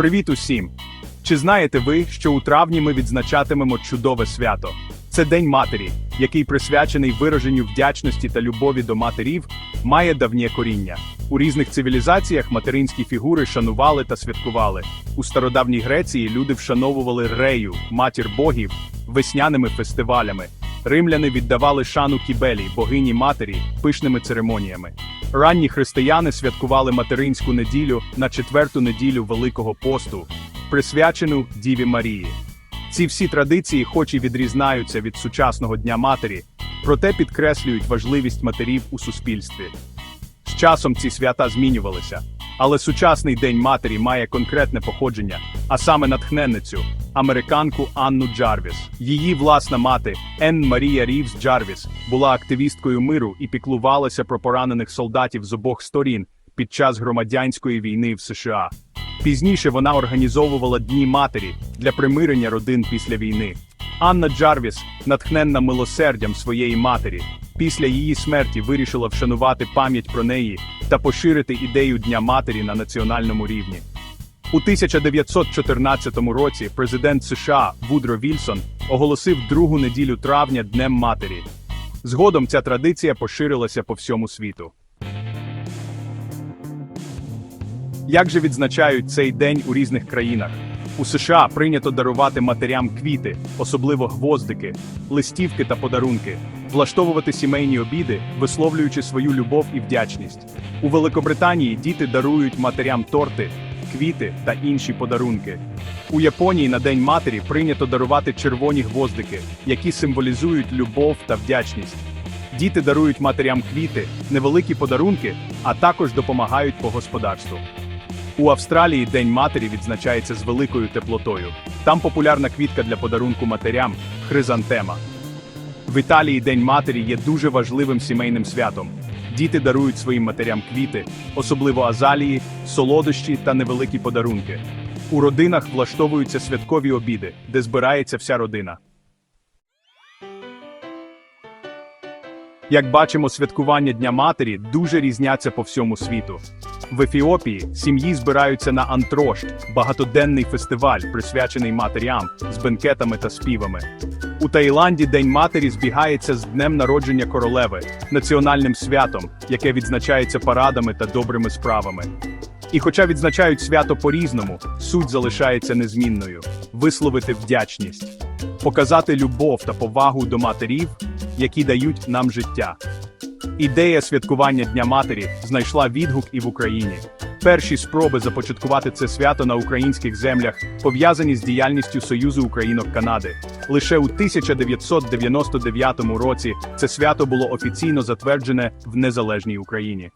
Привіт усім! Чи знаєте ви, що у травні ми відзначатимемо чудове свято? Це День Матері, який присвячений вираженню вдячності та любові до матерів, має давнє коріння. У різних цивілізаціях материнські фігури шанували та святкували. У стародавній Греції люди вшановували рею, матір богів, весняними фестивалями. Римляни віддавали шану кібелі, богині матері, пишними церемоніями. Ранні християни святкували материнську неділю на четверту неділю Великого посту, присвячену Діві Марії. Ці всі традиції, хоч і відрізняються від сучасного Дня Матері, проте підкреслюють важливість матерів у суспільстві. З часом ці свята змінювалися, але сучасний День Матері має конкретне походження, а саме натхненницю, американку Анну Джарвіс. Її власна мати, Енн Марія Рівс Джарвіс, була активісткою миру і піклувалася про поранених солдатів з обох сторін під час громадянської війни в США. Пізніше вона організовувала Дні матері для примирення родин після війни. Анна Джарвіс, натхненна милосердям своєї матері, після її смерті вирішила вшанувати пам'ять про неї та поширити ідею Дня матері на національному рівні. У 1914 році президент США Вудро Вільсон оголосив другу неділю травня Днем Матері. Згодом ця традиція поширилася по всьому світу. Як же відзначають цей день у різних країнах? У США прийнято дарувати матерям квіти, особливо гвоздики, листівки та подарунки, влаштовувати сімейні обіди, висловлюючи свою любов і вдячність. У Великобританії діти дарують матерям торти, квіти та інші подарунки. У Японії на День матері прийнято дарувати червоні гвоздики, які символізують любов та вдячність. Діти дарують матерям квіти, невеликі подарунки, а також допомагають по господарству. У Австралії День матері відзначається з великою теплотою. Там популярна квітка для подарунку матерям хризантема. В Італії День матері є дуже важливим сімейним святом. Діти дарують своїм матерям квіти, особливо азалії, солодощі та невеликі подарунки. У родинах влаштовуються святкові обіди, де збирається вся родина. Як бачимо, святкування Дня матері дуже різняться по всьому світу. В Ефіопії сім'ї збираються на антрошт, багатоденний фестиваль, присвячений матерям з бенкетами та співами. У Таїланді День матері збігається з днем народження королеви, національним святом, яке відзначається парадами та добрими справами. І хоча відзначають свято по-різному, суть залишається незмінною висловити вдячність, показати любов та повагу до матерів, які дають нам життя. Ідея святкування Дня Матері знайшла відгук і в Україні. Перші спроби започаткувати це свято на українських землях пов'язані з діяльністю Союзу Українок Канади. Лише у 1999 році це свято було офіційно затверджене в незалежній Україні.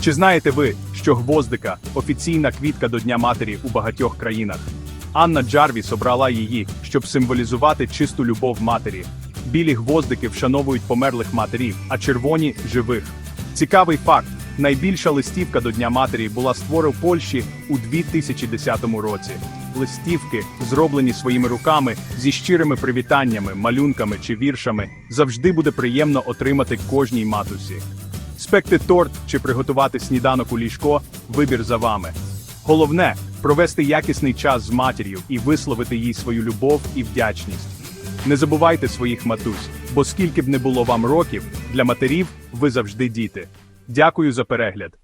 Чи знаєте ви, що гвоздика офіційна квітка до Дня Матері у багатьох країнах? Анна Джарвіс обрала її, щоб символізувати чисту любов матері. Білі гвоздики вшановують померлих матерів, а червоні живих. Цікавий факт: найбільша листівка до Дня Матері була створена в Польщі у 2010 році. Листівки, зроблені своїми руками зі щирими привітаннями, малюнками чи віршами, завжди буде приємно отримати кожній матусі. Спекти торт чи приготувати сніданок у ліжко вибір за вами. Головне провести якісний час з матір'ю і висловити їй свою любов і вдячність. Не забувайте своїх матусь, бо скільки б не було вам років, для матерів ви завжди діти. Дякую за перегляд.